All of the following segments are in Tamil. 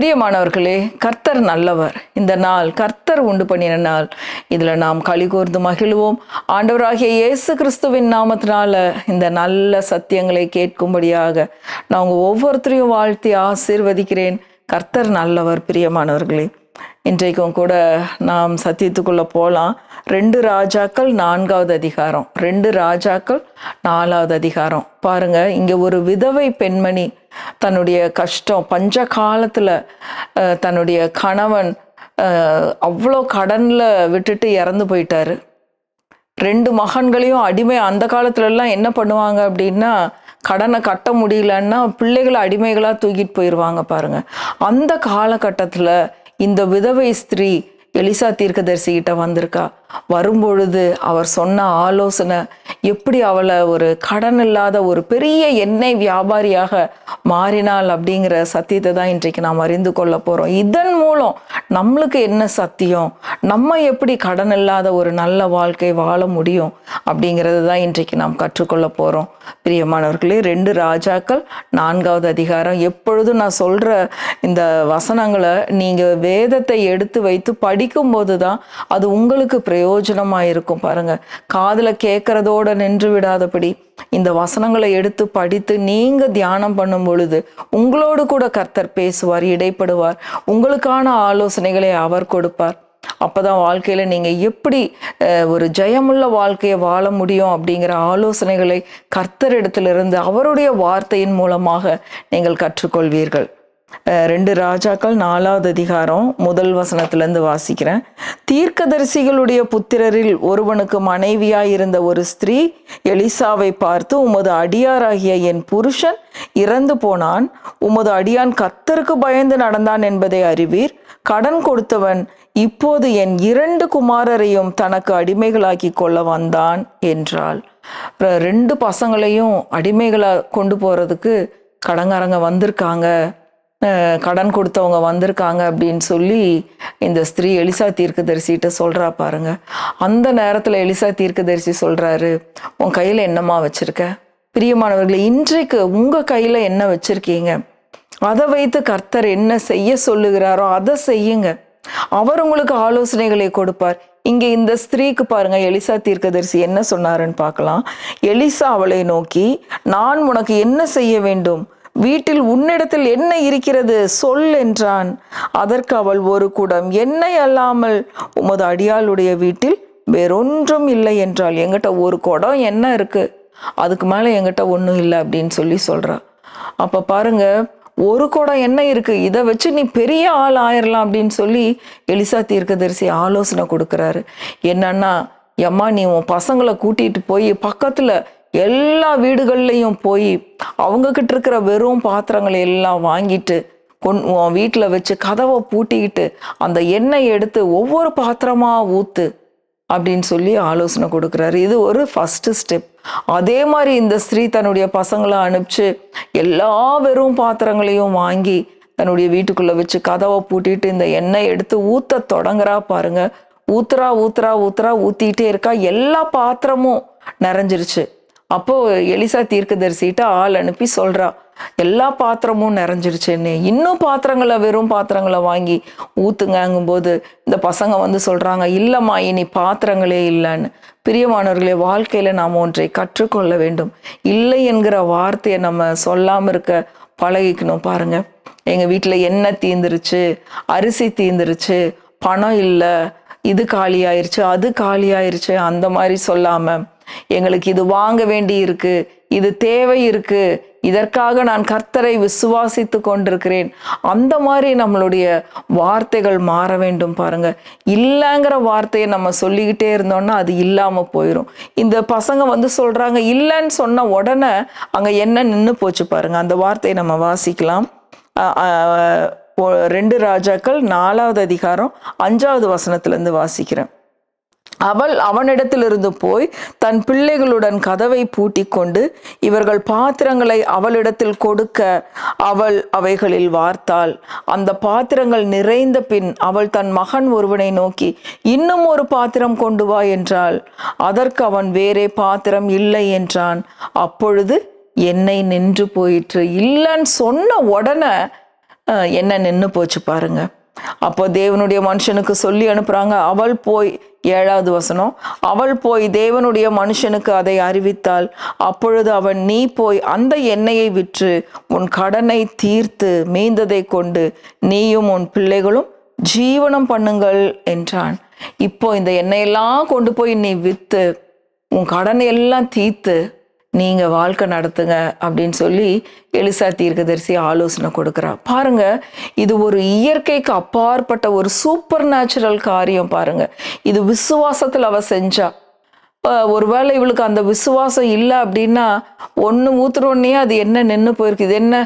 பிரியமானவர்களே கர்த்தர் நல்லவர். இந்த நாள் கர்த்தர் உண்டு பண்ணின நாள். இதில் நாம் களி கூர்ந்து மகிழ்வோம். ஆண்டவராகிய இயேசு கிறிஸ்துவின் நாமத்தினால இந்த நல்ல சத்தியங்களை கேட்கும்படியாக நான் உங்கள் ஒவ்வொருத்தரையும் வாழ்த்தி ஆசீர்வதிக்கிறேன். கர்த்தர் நல்லவர் பிரியமானவர்களே. இன்றைக்கும் கூட நாம் சத்தியத்துக்குள்ளே போகலாம் ரெண்டு ராஜாக்கள் நான்காவது அதிகாரம். ரெண்டு ராஜாக்கள் நாலாவது அதிகாரம். பாருங்க இங்கே ஒரு விதவை பெண்மணி தன்னுடைய கஷ்டம் பஞ்ச காலத்தில் தன்னுடைய கணவன் அவ்வளோ கடனில் விட்டுட்டு இறந்து போயிட்டாரு. ரெண்டு மகன்களையும் அடிமை அந்த காலத்துலலாம் என்ன பண்ணுவாங்க அப்படின்னா கடனை கட்ட முடியலன்னா பிள்ளைகளை அடிமைகளாக தூக்கிட்டு போயிடுவாங்க பாருங்கள் அந்த காலகட்டத்தில் இந்த விதவை ஸ்திரீ எலிசா தீர்க்கதரிசி கிட்ட வந்திருக்கா. வரும்பொழுது அவர் சொன்ன ஆலோசனை எப்படி அவளை ஒரு கடன் இல்லாத ஒரு பெரிய எண்ணெய் வியாபாரியாக மாறினாள் அப்படிங்கிற சத்தியத்தை தான் இன்றைக்கு நாம் அறிந்து கொள்ள போகிறோம் இதன் மூலம் நம்மளுக்கு என்ன சத்தியம்? நம்ம எப்படி கடன் இல்லாத ஒரு நல்ல வாழ்க்கை வாழ முடியும்? அப்படிங்கிறது தான் இன்றைக்கு நாம் கற்றுக்கொள்ள போகிறோம் பிரியமானவர்களே ரெண்டு ராஜாக்கள் நான்காவது அதிகாரம். எப்பொழுதும் நான் சொல்கிற இந்த வசனங்களை நீங்கள் வேதத்தை எடுத்து வைத்து படிக்கும்போது தான் அது உங்களுக்கு பிரயோஜனமாக இருக்கும் பாருங்கள் காதில் கேட்குறதோடு நின்று விடாதபடி. இந்த வசனங்களை எடுத்து படித்து நீங்க தியானம் பண்ணும் பொழுது உங்களோடு கூட கர்த்தர் பேசுவார் இடைப்படுவார். உங்களுக்கான ஆலோசனைகளை அவர் கொடுப்பார். அப்பதான் வாழ்க்கையில நீங்க எப்படி அஹ், ஒரு ஜெயமுள்ள வாழ்க்கையை வாழ முடியும் அப்படிங்கிற ஆலோசனைகளை கர்த்தரிடத்திலிருந்து அவருடைய வார்த்தையின் மூலமாக நீங்கள் கற்றுக்கொள்வீர்கள். ரெண்டு ராஜாக்கள் நாலாவது அதிகாரம் முதல் வசனத்திலேருந்து வாசிக்கிறேன். தீர்க்கதரிசிகளுடைய புத்திரரில் ஒருவனுக்கு மனைவியாயிருந்த ஒரு ஸ்திரீ எலிசாவை பார்த்து உமது அடியாராகிய என் புருஷன் இறந்து போனான். உமது அடியான் கத்தருக்கு பயந்து நடந்தான் என்பதை அறிவீர். கடன் கொடுத்தவன் இப்போது என் இரண்டு குமாரரையும் தனக்கு அடிமைகளாக்கி கொள்ள வந்தான் என்றாள். அப்புறம் ரெண்டு பசங்களையும் அடிமைகளாக கொண்டு போகிறதுக்கு கடங்காரங்க வந்திருக்காங்க. கடன் கொடுத்தவங்க வந்திருக்காங்க அப்படின்னு சொல்லி இந்த ஸ்திரீ எலிசா தீர்க்கதரிசிகிட்ட சொல்கிறா பாருங்க. அந்த நேரத்தில் எலிசா தீர்க்கதரிசி சொல்கிறாரு உன் கையில் என்னம்மா வச்சுருக்க? பிரியமானவர்களே இன்றைக்கு உங்கள் கையில் என்ன வச்சுருக்கீங்க? அதை வைத்து கர்த்தர் என்ன செய்ய சொல்லுகிறாரோ அதை செய்யுங்க. அவர் உங்களுக்கு ஆலோசனைகளை கொடுப்பார். இங்கே இந்த ஸ்திரீக்கு பாருங்க எலிசா தீர்க்கதரிசி என்ன சொன்னாருன்னு பார்க்கலாம். எலிசா அவளை நோக்கி நான் உனக்கு என்ன செய்ய வேண்டும்? வீட்டில் உன்னிடத்தில் என்ன இருக்கிறது சொல் என்றான். அதற்கு அவள் ஒரு குடம் என்னை அல்லாமல் உமது அடியாளுடைய வீட்டில் வேறொன்றும் இல்லை என்றால் எங்கிட்ட ஒரு குடம் என்ன இருக்கு. அதுக்கு மேலே எங்கிட்ட ஒன்றும் இல்லை அப்படின்னு சொல்லி சொல்றா. அப்போ பாருங்க ஒரு குடம் என்ன இருக்கு. இதை வச்சு நீ பெரிய ஆள் ஆயிரலாம் அப்படின்னு சொல்லி எலிசா தீர்க்கதரிசி ஆலோசனை கொடுக்குறாரு. என்னன்னா எம்மா நீ உன் பசங்களை கூட்டிகிட்டு போய் பக்கத்தில் எல்லா வீடுகள்லையும் போய் அவங்கக்கிட்ட இருக்கிற வெறும் பாத்திரங்களை எல்லாம் வாங்கிட்டு கொன் உன் வீட்டில் வச்சு கதவை பூட்டிக்கிட்டு அந்த எண்ணெய் எடுத்து ஒவ்வொரு பாத்திரமாக ஊற்று அப்படின்னு சொல்லி ஆலோசனை கொடுக்குறாரு. இது ஒரு ஃபஸ்ட்டு ஸ்டெப் அதே மாதிரி இந்த ஸ்திரீ தன்னுடைய பசங்களை அனுப்பிச்சு எல்லா வெறும் பாத்திரங்களையும் வாங்கி தன்னுடைய வீட்டுக்குள்ளே வச்சு கதவை பூட்டிட்டு இந்த எண்ணெய் எடுத்து ஊற்ற தொடங்குறா பாருங்க. ஊத்துறா ஊத்துறா ஊத்துறா ஊற்றிக்கிட்டே இருக்கா. எல்லா பாத்திரமும் நிறைஞ்சிருச்சு. அப்போது எலிசா தீர்க்கதரிசிட்ட ஆள் அனுப்பி சொல்கிறா எல்லா பாத்திரமும் நிறைஞ்சிருச்சுன்னு இன்னும் பாத்திரங்களை வெறும் பாத்திரங்களை வாங்கி ஊற்றுங்கங்கும்போது இந்த பசங்க வந்து சொல்றாங்க இல்லம்மா இனி பாத்திரங்களே இல்லைன்னு. பிரியமானவர்களே வாழ்க்கையில நாம் ஒன்றை கற்றுக்கொள்ள வேண்டும். இல்லை என்கிற வார்த்தையை நம்ம சொல்லாம இருக்க பழகிக்கணும் பாருங்க. எங்க வீட்டில் எண்ணெய் தீந்துருச்சு அரிசி தீந்துருச்சு பணம் இல்லை இது காலி ஆயிருச்சு அது காலி ஆயிருச்சு அந்த மாதிரி சொல்லாமல் எங்களுக்கு இது வாங்க வேண்டி இருக்கு இது தேவை இருக்கு இதற்காக நான் கர்த்தரை விசுவாசித்து கொண்டிருக்கிறேன். அந்த மாதிரி நம்மளுடைய வார்த்தைகள் மாற வேண்டும் பாருங்க. இல்லைங்கிற வார்த்தையை நம்ம சொல்லிக்கிட்டே இருந்தோம்னா அது இல்லாமல் போயிடும் இந்த பசங்க வந்து சொல்றாங்க இல்லைன்னு சொன்ன உடனே அங்க என்ன நின்று போச்சு பாருங்க. அந்த வார்த்தையை நம்ம வாசிக்கலாம். ரெண்டு ராஜாக்கள் நாலாவது அதிகாரம் அஞ்சாவது வசனத்துலேருந்து வாசிக்கிறேன். அவள் அவனிடத்திலிருந்து போய் தன் பிள்ளைகளுடன் கதவை பூட்டி கொண்டு இவர்கள் பாத்திரங்களை அவளிடத்தில் கொடுக்க அவள் அவைகளில் வார்த்தாள். அந்த பாத்திரங்கள் நிறைந்த பின் அவள் தன் மகன் ஒருவனை நோக்கி இன்னும் ஒரு பாத்திரம் கொண்டு வா என்றாள். அதற்கு அவன் வேறே பாத்திரம் இல்லை என்றான். அப்பொழுது என்னை நின்று போயிற்று. இல்லைன்னு சொன்ன உடனே என்ன நின்று போச்சு பாருங்க. அப்போ தேவனுடைய மனுஷனுக்கு சொல்லி அனுப்புறாங்க அவள் போய் ஏழாவது வசனம் அவள் போய் தேவனுடைய மனுஷனுக்கு அதை அறிவித்தாள். அப்பொழுது அவன் நீ போய் அந்த எண்ணெயை விற்று உன் கடனை தீர்த்து மீந்ததை கொண்டு நீயும் உன் பிள்ளைகளும் ஜீவனம் பண்ணுங்கள் என்றான். இப்போ இந்த எண்ணெயெல்லாம் கொண்டு போய் நீ வித்து உன் கடனை எல்லாம் தீர்த்து நீங்க வாழ்க்கை நடத்துங்க அப்படின்னு சொல்லி எலிசா தீர்க்கதரிசி ஆலோசனை கொடுக்குறா. பாருங்க இது ஒரு இயற்கைக்கு அப்பாற்பட்ட ஒரு சூப்பர் நேச்சுரல் காரியம் பாருங்க. இது விசுவாசத்தில் அவ செஞ்சா. ஒருவேளை இவளுக்கு அந்த விசுவாசம் இல்லை அப்படின்னா ஒன்று ஊத்துறோன்னே அது என்ன நின்று போயிருக்கு? இது என்ன?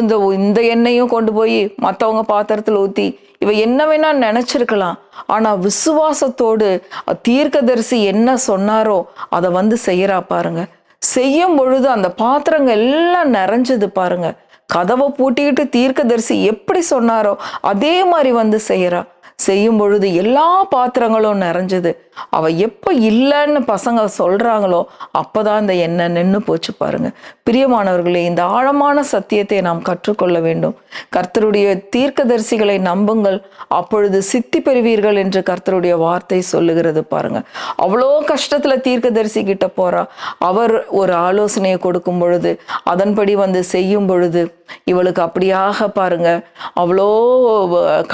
இந்த இந்த எண்ணெயும் கொண்டு போய் மற்றவங்க பாத்திரத்தில் ஊற்றி இவ என்ன வேணா நினச்சிருக்கலாம். ஆனால் விசுவாசத்தோடு தீர்க்கதரிசி என்ன சொன்னாரோ அதை வந்து செய்கிறா பாருங்கள் செய்யும் பொழுது அந்த பாத்திரங்கள் எல்லாம் நிறைஞ்சது பாருங்க. கதவை பூட்டிக்கிட்டு தீர்க்கதரிசி எப்படி சொன்னாரோ அதே மாதிரி வந்து செய்யறா. செய்யும் பொழுது எல்லா பாத்திரங்களும் நிறைஞ்சது. அவ எப்போ இல்லைன்னு பசங்க சொல்றாங்களோ அப்பதான் இந்த எண்ணெய் நின்று போச்சு பாருங்க. பிரியமானவர்களே இந்த ஆழமான சத்தியத்தை நாம் கற்றுக்கொள்ள வேண்டும். கர்த்தருடைய தீர்க்கதரிசிகளை நம்புங்கள். அப்பொழுது சித்தி பெறுவீர்கள் என்று கர்த்தருடைய வார்த்தை சொல்லுகிறது பாருங்க. அவ்வளோ கஷ்டத்துல தீர்க்கதரிசி கிட்ட போறா. அவர் ஒரு ஆலோசனையை கொடுக்கும் பொழுது அதன்படி வந்து செய்யும் பொழுது இவளுக்கு அப்படியாக பாருங்க. அவ்வளோ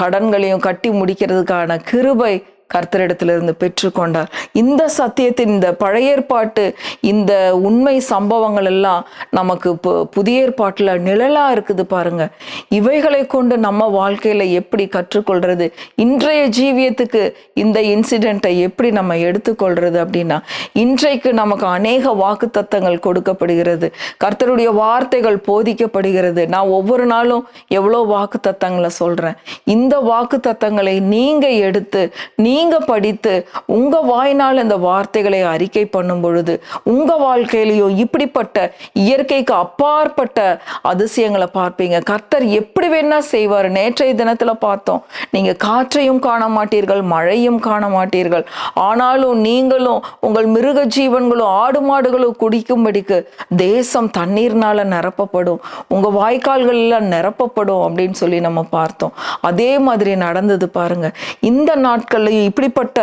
கடன்களையும் கட்டி முடிக்கிறதுக்கான கிருபை கர்த்தரிடத்திலிருந்து பெற்றுக்கொண்டார். இந்த சத்தியத்தின் இந்த பழைய ஏற்பாட்டு இந்த உண்மை சம்பவங்கள் எல்லாம் நமக்கு புதிய ஏற்பாட்டில் நிழலா இருக்குது பாருங்க. இவைகளை கொண்டு நம்ம வாழ்க்கையில எப்படி கற்றுக்கொள்றது? இன்றைய ஜீவியத்துக்கு இந்த இன்சிடெண்ட்டை எப்படி நம்ம எடுத்துக்கொள்றது அப்படின்னா இன்றைக்கு நமக்கு அநேக வாக்கு தத்தங்கள் கொடுக்கப்படுகிறது. கர்த்தருடைய வார்த்தைகள் போதிக்கப்படுகிறது. நான் ஒவ்வொரு நாளும் எவ்வளோ வாக்கு தத்தங்களை சொல்றேன். இந்த வாக்கு தத்தங்களை நீங்க எடுத்து நீ நீங்க படித்து உங்க வாயினால் இந்த வார்த்தைகளை அறிக்கை பண்ணும் பொழுது உங்க வாழ்க்கையிலையும் இப்படிப்பட்ட இயற்கைக்கு அப்பாற்பட்ட அதிசயங்களை பார்ப்பீங்க. கர்த்தர் எப்படி வேணா செய்வார். நேற்றைய தினத்துல பார்த்தோம். நீங்க காற்றையும் காண மாட்டீர்கள் மழையும் காண மாட்டீர்கள். ஆனாலும் நீங்களும் உங்கள் மிருக ஜீவன்களும் ஆடு மாடுகளும் குடிக்கும்படிக்கு தேசம் தண்ணீர்னால நிரப்பப்படும். உங்க வாய்க்கால்கள் எல்லாம் நிரப்பப்படும் அப்படின்னு சொல்லி நம்ம பார்த்தோம். அதே மாதிரி நடந்தது பாருங்க. இந்த நாட்கள்லையும் இப்படிப்பட்ட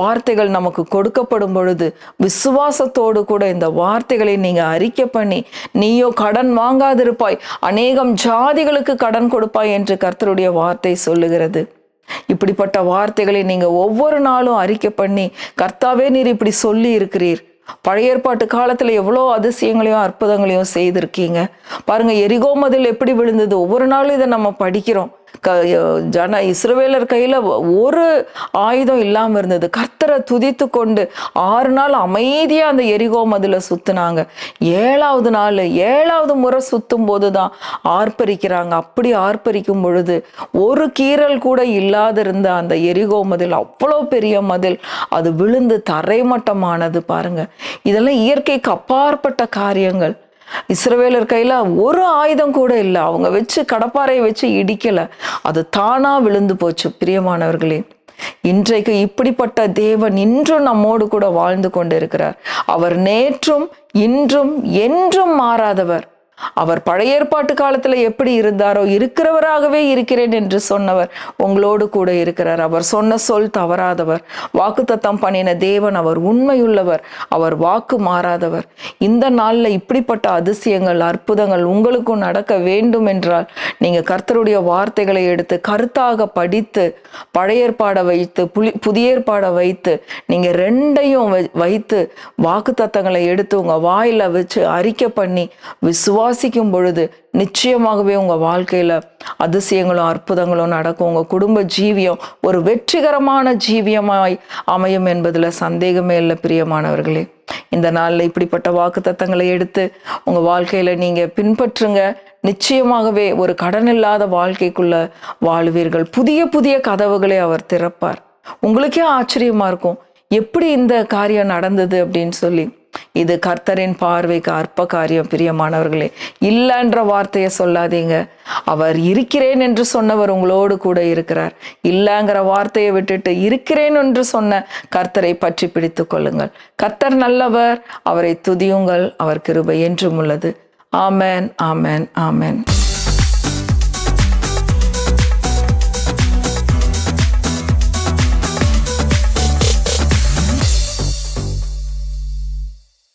வார்த்தைகள் நமக்கு கொடுக்கப்படும் பொழுது விசுவாசத்தோடு கூட இந்த வார்த்தைகளை நீங்கள் அறிக்கை பண்ணி நீயோ கடன் வாங்காதிருப்பாய் அநேகம் ஜாதிகளுக்கு கடன் கொடுப்பாய் என்று கர்த்தருடைய வார்த்தை சொல்லுகிறது. இப்படிப்பட்ட வார்த்தைகளை நீங்கள் ஒவ்வொரு நாளும் அறிக்கை பண்ணி கர்த்தாவே நீர் இப்படி சொல்லி இருக்கிறீர். பழைய ஏற்பாட்டு காலத்தில் எவ்வளோ அதிசயங்களையும் அற்புதங்களையும் செய்திருக்கீங்க. பாருங்க எரிகோமதில் எப்படி விழுந்தது? ஒவ்வொரு நாளும் இதை நம்ம படிக்கிறோம். ஜன இஸ்ரவேலர் கையில் ஒரு ஆயுதம் இல்லாமல் இருந்தது. கர்த்தரை துதித்து கொண்டு ஆறு நாள் அமைதியாக அந்த எரிகோ மதில சுற்றுனாங்க ஏழாவது நாள் ஏழாவது முறை சுற்றும் போது தான் ஆர்ப்பரிக்கிறாங்க. அப்படி ஆர்ப்பரிக்கும் பொழுது ஒரு கீறல் கூட இல்லாத இருந்த அந்த எரிகோ மதில் அவ்வளோ பெரிய மதில் அது விழுந்து தரைமட்டமானது பாருங்க. இதெல்லாம் இயற்கைக்கு அப்பாற்பட்ட காரியங்கள். இஸ்ரவேலர் கையில ஒரு ஆயுதம் கூட இல்லை. அவங்க வச்சு கடப்பாறையை வச்சு இடிக்கலை. அது தானா விழுந்து போச்சு பிரியமானவர்களே. இன்றைக்கு இப்படிப்பட்ட தேவன் இன்றும் நம்மோடு கூட வாழ்ந்து கொண்டிருக்கிறார். அவர் நேற்றும் இன்றும் என்றும் மாறாதவர். அவர் பழைய ஏற்பாட்டு காலத்துல எப்படி இருந்தாரோ இருக்கிறவராகவே இருக்கிறேன் என்று சொன்னவர் உங்களோடு கூட இருக்கிறார். அவர் சொன்ன சொல் தவறாதவர். வாக்குத்தத்தம் பண்ணின தேவன் அவர் உண்மையுள்ளவர். அவர் வாக்கு மாறாதவர். இந்த நாள்ல இப்படிப்பட்ட அதிசயங்கள் அற்புதங்கள் உங்களுக்கும் நடக்க வேண்டும் என்றால் நீங்க கர்த்தருடைய வார்த்தைகளை எடுத்து கருத்தாக படித்து பழைய ஏற்பாடை வைத்து புலி புதிய ஏற்பாடை வைத்து நீங்க ரெண்டையும் வை- வைத்து வாக்குத்தத்தங்களை எடுத்து உங்க வாயில வச்சு அறிக்கை பண்ணி விசுவாசிக்கும் பொழுது நிச்சயமாகவே உங்கள் வாழ்க்கையில் அதிசயங்களும் அற்புதங்களும் நடக்கும். உங்கள் குடும்ப ஜீவியம் ஒரு வெற்றிகரமான ஜீவியமாய் அமையும் என்பதில் சந்தேகமே இல்லை பிரியமானவர்களே. இந்த நாளில் இப்படிப்பட்ட வாக்குத்தத்தங்களை எடுத்து உங்கள் வாழ்க்கையில் நீங்கள் பின்பற்றுங்க. நிச்சயமாகவே ஒரு கடன் இல்லாத வாழ்க்கைக்குள்ள வாழ்வீர்கள். புதிய புதிய கதவுகளை அவர் திறப்பார். உங்களுக்கே ஆச்சரியமாக இருக்கும். எப்படி இந்த காரியம் நடந்தது அப்படின்னு சொல்லி. இது கர்த்தரின் பார்வைக்கு அற்ப காரியம் பிரியமானவர்களே. இல்லைன்ற வார்த்தையை சொல்லாதீங்க. அவர் இருக்கிறேன் என்று சொன்னவர் உங்களோடு கூட இருக்கிறார். இல்லைங்கிற வார்த்தையை விட்டுட்டு இருக்கிறேன் என்று சொன்ன கர்த்தரை பற்றி பிடித்து கொள்ளுங்கள். கர்த்தர் நல்லவர் அவரை துதியுங்கள் அவர் கிருபை என்றும் உள்ளது. ஆமேன் ஆமேன் ஆமேன்.